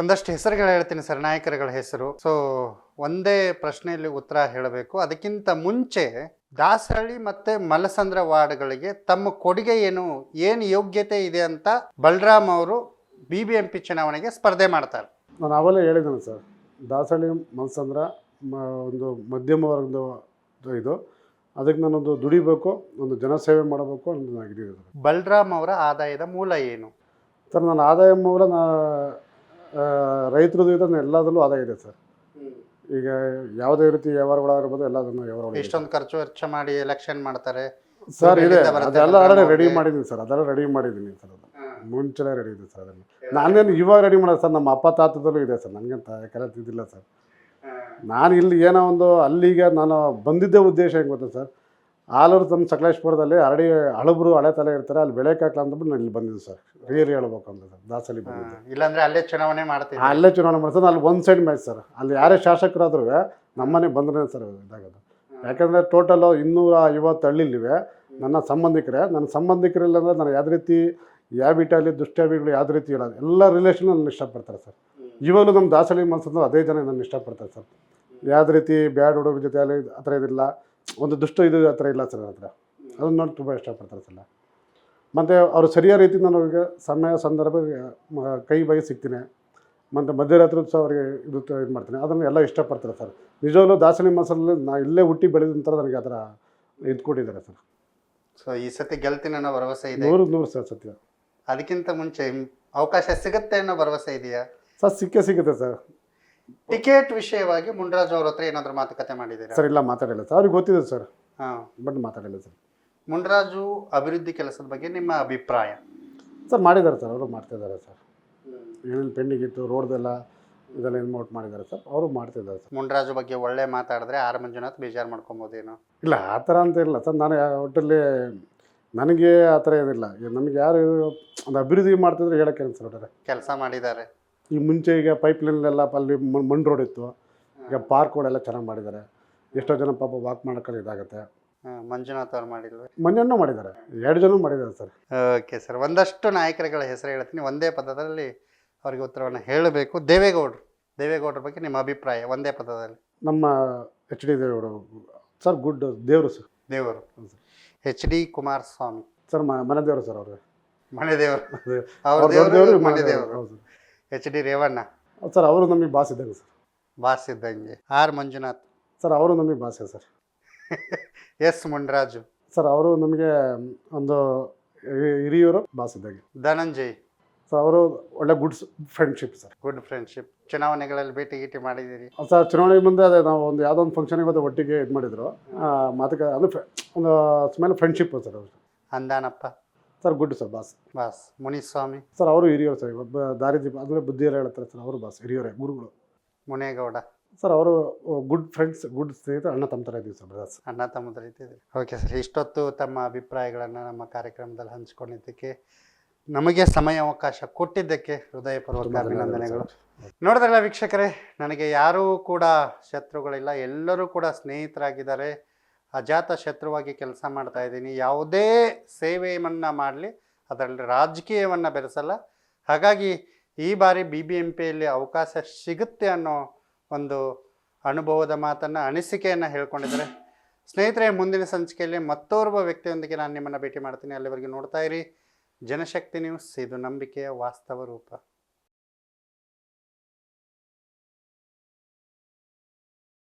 ಒಂದಷ್ಟು ಹೆಸರುಗಳು ಹೇಳ್ತೀನಿ ಸರ್ ನಾಯಕರುಗಳ ಹೆಸರು. ಸೊ ಒಂದೇ ಪ್ರಶ್ನೆಯಲ್ಲಿ ಉತ್ತರ ಹೇಳಬೇಕು. ಅದಕ್ಕಿಂತ ಮುಂಚೆ ದಾಸಹಳ್ಳಿ ಮತ್ತೆ ಮಲಸಂದ್ರ ವಾರ್ಡ್ಗಳಿಗೆ ತಮ್ಮ ಕೊಡುಗೆ ಏನು ಏನು ಯೋಗ್ಯತೆ ಇದೆ ಅಂತ ಬಲರಾಮ್ ಅವರು ಬಿ ಬಿ ಎಂ ಪಿ ಚುನಾವಣೆಗೆ ಸ್ಪರ್ಧೆ ಮಾಡ್ತಾರೆ. ನಾನು ಅವೆಲ್ಲ ಹೇಳಿದ್ದೇನೆ ಸರ್ ದಾಸಹಳ್ಳಿ ಮಲಸಂದ್ರ ಮ ಒಂದು ಮಧ್ಯಮ ವರ್ಗದ ಇದು ಅದಕ್ಕೆ ನಾನೊಂದು ದುಡಿಬೇಕು ಒಂದು ಜನಸೇವೆ ಮಾಡಬೇಕು ಅಂತ ಸರ್. ಬಲರಾಮ್ ಅವರ ಆದಾಯದ ಮೂಲ ಏನು? ಸರ್ ನನ್ನ ಆದಾಯ ಮೂಲ ನಾ ರೈತರದ್ದು ಇದನ್ನು ಎಲ್ಲದರಲ್ಲೂ ಆದಾಯ ಇದೆ ಸರ್. ಈಗ ಯಾವುದೇ ರೀತಿ ವ್ಯವಹಾರಗಳಾಗಿರ್ಬೋದು ಎಲ್ಲದನ್ನು ವ್ಯವಹಾರ ಇಷ್ಟೊಂದು ಖರ್ಚು ವೆಚ್ಚ ಮಾಡಿ ಎಲೆಕ್ಷನ್ ಮಾಡ್ತಾರೆ. ಸರ್ ಇದೆ. ಅದೆಲ್ಲ ಆಲ್ರೆಡಿ ರೆಡಿ ಮಾಡಿದ್ದೀನಿ ಸರ್. ಅದೆಲ್ಲ ರೆಡಿ ಮಾಡಿದ್ದೀನಿ ಸರ್ ಅದು. ಮುಂಚೆನೇ ರೆಡಿ ಇದೆ ಸರ್ ಅದನ್ನು ನಾನೇನು ಇವಾಗ ರೆಡಿ ಮಾಡೋದು ಸರ್ ನಮ್ಮ ಅಪ್ಪ ತಾತದಲ್ಲೂ ಇದೆ ಸರ್. ನನಗಂತ ತಿದ್ದಿಲ್ಲ ಸರ್. ನಾನು ಇಲ್ಲಿ ಏನೋ ಒಂದು ಅಲ್ಲಿಗೆ ನಾನು ಬಂದಿದ್ದೇ ಉದ್ದೇಶ ಹೆಂಗೆ ಗೊತ್ತಾ ಸರ್? ಆಲೂರು ತಮ್ಮ ಸಕಲೇಶ್ಪುರದಲ್ಲಿ ಹರಡಿ ಹಳಬ್ರು ಹಳೆ ತಲೆ ಇರ್ತಾರೆ ಅಲ್ಲಿ ಬೆಳೆಯಕ್ಕಾಗಲ್ಲ ಅಂದ್ಬಿಟ್ಟು ನಾನು ಇಲ್ಲಿ ಬಂದಿದ್ದೀನಿ ಸರ್. ರಿಯರಿ ಹೇಳ್ಬೇಕು ಅಂದ್ರೆ ಸರ್ ದಾಸಲಿ ಬಂದಿದ್ದೆ ಇಲ್ಲಾಂದ್ರೆ ಅಲ್ಲೇ ಚುನಾವಣೆ ಮಾಡ್ತೀವಿ ಅಲ್ಲೇ ಚುನಾವಣೆ ಮಾಡ್ತಾರೆ ಅಲ್ಲಿ ಒಂದು ಸೈಡ್ ಮ್ಯಾಚ್ ಸರ್. ಅಲ್ಲಿ ಯಾರೇ ಶಾಸಕರಾದ್ರೂ ನಮ್ಮನೆ ಬಂದ್ರೆ ಸರ್ ಇದಾಗೋದು. ಯಾಕಂದರೆ ಟೋಟಲು ಇನ್ನೂರ ಐವತ್ತು ಹಳ್ಳಿಲಿವೆ. ನನ್ನ ಸಂಬಂಧಿಕರೇ ನನ್ನ ಸಂಬಂಧಿಕರಿಲ್ಲಂದ್ರೆ ನಾನು ಯಾವ ರೀತಿ ಯಾಬಿಟಾಲಿ ದುಷ್ಟ್ಯಾಬಿಗಳು ಯಾವುದೇ ರೀತಿ ಇರೋದು ಎಲ್ಲ ರಿಲೇಷನ್ ನನ್ನ ಇಷ್ಟಪಡ್ತಾರೆ ಸರ್. ಇವಾಗಲೂ ನಮ್ಮ ದಾಸಳಿ ಮನಸ್ಸಂದ್ರೆ ಅದೇ ಜನ ನನ್ನ ಇಷ್ಟಪಡ್ತಾರೆ ಸರ್. ಯಾವುದೇ ರೀತಿ ಬ್ಯಾಡ್ ಹುಡುಗರ ಜೊತೆ ಅಲ್ಲಿ ಆ ಥರ ಇದಿಲ್ಲ ಒಂದು ದುಷ್ಟ ಇದು ಆ ಥರ ಇಲ್ಲ ಸರ್ ಹತ್ರ ಅದನ್ನು ನೋಡಿ ತುಂಬ ಇಷ್ಟಪಡ್ತಾರೆ ಸರ್. ಮತ್ತು ಅವರು ಸರಿಯಾದ ರೀತಿ ನಾನು ಅವ್ರಿಗೆ ಸಮಯ ಸಂದರ್ಭ ಕೈ ಬಾಯಿ ಸಿಗ್ತೀನಿ. ಮತ್ತು ಮಧ್ಯರಾತ್ರಿ ಸಹ ಅವರಿಗೆ ಇದು ಇದು ಮಾಡ್ತೀನಿ. ಅದನ್ನು ಎಲ್ಲ ಇಷ್ಟಪಡ್ತಾರೆ ಸರ್. ನಿಜವಾಗ್ಲೂ ದಾಸನಿ ಮಸಾಲೆ ನಾ ಇಲ್ಲೇ ಹುಟ್ಟಿ ಬೆಳೆದಂತರ ನನಗೆ ಆ ಥರ ಇದು ಕೊಟ್ಟಿದ್ದಾರೆ ಸರ್. ಸೊ ಈ ಸತಿ ಗೆಲ್ತೀನಿ ಅನ್ನೋ ಭರವಸೆ ಇದೆ? ನೂರು ನೂರು ಸರ್ ಸತ್ಯ. ಅದಕ್ಕಿಂತ ಮುಂಚೆ ಅವಕಾಶ ಸಿಗುತ್ತೆ ಅನ್ನೋ ಭರವಸೆ ಇದೆಯಾ? ಸರ್ ಸಿಕ್ಕೇ ಸಿಗುತ್ತೆ ಸರ್. ಟಿಕೆಟ್ ವಿಷಯವಾಗಿ ಮುನ್ರಾಜು ಅವ್ರ ಹತ್ರ ಏನಾದ್ರು ಮಾತುಕತೆ ಮಾಡಿದ್ದೀರಾ? ಸರ್ ಇಲ್ಲ ಮಾತಾಡಿಲ್ಲ. ಸರ್ ಅವ್ರಿಗೆ ಗೊತ್ತಿದೆ ಸರ್. ಹಾಂ. ಬಟ್ ಮಾತಾಡಿಲ್ಲ ಸರ್. ಮುನ್ರಾಜು ಅಭಿವೃದ್ಧಿ ಕೆಲಸದ ಬಗ್ಗೆ ನಿಮ್ಮ ಅಭಿಪ್ರಾಯ? ಸರ್ ಮಾಡಿದ್ದಾರೆ ಸರ್ ಅವರು ಮಾಡ್ತಿದ್ದಾರೆ ಸರ್. ಏನೇನು ಪೆಂಡಿಂಗ್ ಇತ್ತು ರೋಡ್ದೆಲ್ಲ ಇದೆಲ್ಲ ಇನ್ವೋಟ್ ಮಾಡಿದ್ದಾರೆ ಸರ್ ಅವರು ಮಾಡ್ತಿದ್ದಾರೆ ಸರ್. ಮುನ್ರಾಜು ಬಗ್ಗೆ ಒಳ್ಳೆ ಮಾತಾಡಿದ್ರೆ ಆರ್ ಮಂಜುನಾಥ್ ಬೇಜಾರು ಮಾಡ್ಕೊಬೋದೇನೋ? ಇಲ್ಲ ಆ ಥರ ಅಂತ ಇಲ್ಲ ಸರ್. ನಾನು ಒಟ್ಟಲ್ಲಿ ನನಗೆ ಆ ಥರ ಏನಿಲ್ಲ. ನಮಗೆ ಯಾರು ಒಂದು ಅಭಿವೃದ್ಧಿ ಮಾಡ್ತಿದ್ರೆ ಹೇಳೋಕ್ಕೆ ಸರ್ ಒಟ್ಟಾರೆ? ಕೆಲಸ ಮಾಡಿದ್ದಾರೆ. ಈ ಮುಂಚೆ ಈಗ ಪೈಪ್ ಲೈನ್ಲೆಲ್ಲ ಅಲ್ಲಿ ಮಣ್- ಮಣ್ಣು ರೋಡ್ ಇತ್ತು. ಈಗ ಪಾರ್ಕ್ ರೋಡೆಲ್ಲ ಚೆನ್ನಾಗಿ ಮಾಡಿದ್ದಾರೆ. ಎಷ್ಟೋ ಜನ ಪಾಪ ವಾಕ್ ಮಾಡೋಕ್ಕಲ್ಲಿ ಇದಾಗುತ್ತೆ. ಮಂಜುನಾಥ್ ಅವ್ರು ಮಾಡಿಲ್ವ ಮಾಡಿದ್ದಾರೆ. ಎರಡು ಜನ ಮಾಡಿದ್ದಾರೆ ಸರ್. ಓಕೆ ಸರ್ ಒಂದಷ್ಟು ನಾಯಕರುಗಳ ಹೆಸರು ಹೇಳ್ತೀನಿ. ಒಂದೇ ಪದದಲ್ಲಿ ಅವರಿಗೆ ಉತ್ತರವನ್ನು ಹೇಳಬೇಕು. ದೇವೇಗೌಡರು. ದೇವೇಗೌಡರ ಬಗ್ಗೆ ನಿಮ್ಮ ಅಭಿಪ್ರಾಯ ಒಂದೇ ಪದದಲ್ಲಿ. ನಮ್ಮ ಎಚ್ ಡಿ ದೇವರು ಸರ್ ಗುಡ್ ದೇವರು ಸರ್. ದೇವರು. H D Kumaraswamy. ಸರ್ ಮನೆ ದೇವರು ಸರ್ ಅವರು. ಮನೆ ದೇವರು. ಅವ್ರ ದೇವರು ಮನೆ ದೇವರು. ಎಚ್ ಡಿ ರೇವಣ್ಣ ಸರ್ ಅವರು ನಮಗೆ ಬಾಸ್ ಇದ್ದಂಗೆ ಸರ್ ಬಾಸ್ ಇದ್ದಂಗೆ. ಆರ್ ಮಂಜುನಾಥ್. ಸರ್ ಅವರು ನಮಗೆ ಬಾಸೆ ಸರ್ ಎಸ್ ಮುನ್ರಾಜು. ಸರ್ ಅವರು ನಮಗೆ ಒಂದು ಹಿರಿಯೂರು ಬಾಸ್ ಇದ್ದಂಗೆ. ಧನಂಜಯ್. ಸರ್ ಅವರು ಒಳ್ಳೆ good friendship sir good friendship ಚುನಾವಣೆಗಳಲ್ಲಿ ಭೇಟಿ ಗೀಟಿ ಮಾಡಿದ್ದೀರಿ? ಸರ್ ಚುನಾವಣೆ ಮುಂದೆ ಅದೇ ನಾವು ಒಂದು ಯಾವುದೋ ಒಂದು ಫಂಕ್ಷನಿಗೆ ಹೋದ ಒಟ್ಟಿಗೆ ಇದು ಮಾಡಿದ್ರು. ಮಾತುಕ ಅದು ಒಂದು ಸ್ಮೆಲ್ ಫ್ರೆಂಡ್ಶಿಪ್ ಸರ್ ಅವರು Andanappa. Sir good sir boss. Boss Muniswamy. Sir ಅವರು ಹಿರಿಯರು ಸರ್ ದಾರಿದೀಪ ಅಂದರೆ ಬುದ್ಧಿಯರು ಹೇಳ್ತಾರೆ ಸರ್ ಅವರು ಬಾಸ್ ಹಿರಿಯವರೇ ಗುರುಗಳು. ಮುನೇಗೌಡ. ಸರ್ ಅವರು ಗುಡ್ ಫ್ರೆಂಡ್ಸ್ ಗುಡ್ ಸ್ನೇಹಿತರು ಅಣ್ಣ ತಮ್ಮ ಥರ ಇದ್ದೀವಿ ಸರ್ ಬಾಸ್ ಅಣ್ಣ ತಮ್ಮ ಥರ ಇದೆ ಓಕೆ ಸರ್ ಇಷ್ಟೊತ್ತು ತಮ್ಮ ಅಭಿಪ್ರಾಯಗಳನ್ನು ನಮ್ಮ ಕಾರ್ಯಕ್ರಮದಲ್ಲಿ ಹಂಚ್ಕೊಂಡಿದ್ದಕ್ಕೆ ನಮಗೆ ಸಮಯ ಅವಕಾಶ ಕೊಟ್ಟಿದ್ದಕ್ಕೆ ಹೃದಯಪೂರ್ವಕ ಅಭಿನಂದನೆಗಳು. ನೋಡಿದ್ರಲ್ಲ ವೀಕ್ಷಕರೇ ನನಗೆ ಯಾರೂ ಕೂಡ ಶತ್ರುಗಳಿಲ್ಲ ಎಲ್ಲರೂ ಕೂಡ ಸ್ನೇಹಿತರಾಗಿದ್ದಾರೆ. ಅಜಾತ ಶತ್ರುವಾಗಿ ಕೆಲಸ ಮಾಡ್ತಾ ಇದ್ದೀನಿ. ಯಾವುದೇ ಸೇವೆಯನ್ನು ಮಾಡಲಿ, ಅದರಲ್ಲಿ ರಾಜಕೀಯವನ್ನು ಬೆರೆಸಲ್ಲ. ಹಾಗಾಗಿ ಈ ಬಾರಿ ಬಿ ಬಿ ಎಂ ಪಿಯಲ್ಲಿ ಅವಕಾಶ ಸಿಗುತ್ತೆ ಅನ್ನೋ ಒಂದು ಅನುಭವದ ಮಾತನ್ನು, ಅನಿಸಿಕೆಯನ್ನು ಹೇಳ್ಕೊಂಡಿದ್ದಾರೆ. ಸ್ನೇಹಿತರೆ, ಮುಂದಿನ ಸಂಚಿಕೆಯಲ್ಲಿ ಮತ್ತೋರ್ವ ವ್ಯಕ್ತಿಯೊಂದಿಗೆ ನಾನು ನಿಮ್ಮನ್ನು ಭೇಟಿ ಮಾಡ್ತೀನಿ. ಅಲ್ಲಿವರೆಗೆ ನೋಡ್ತಾ ಇರಿ. ಜನಶಕ್ತಿ ನ್ಯೂಸ್, ಇದು ನಂಬಿಕೆಯ ವಾಸ್ತವ ರೂಪ.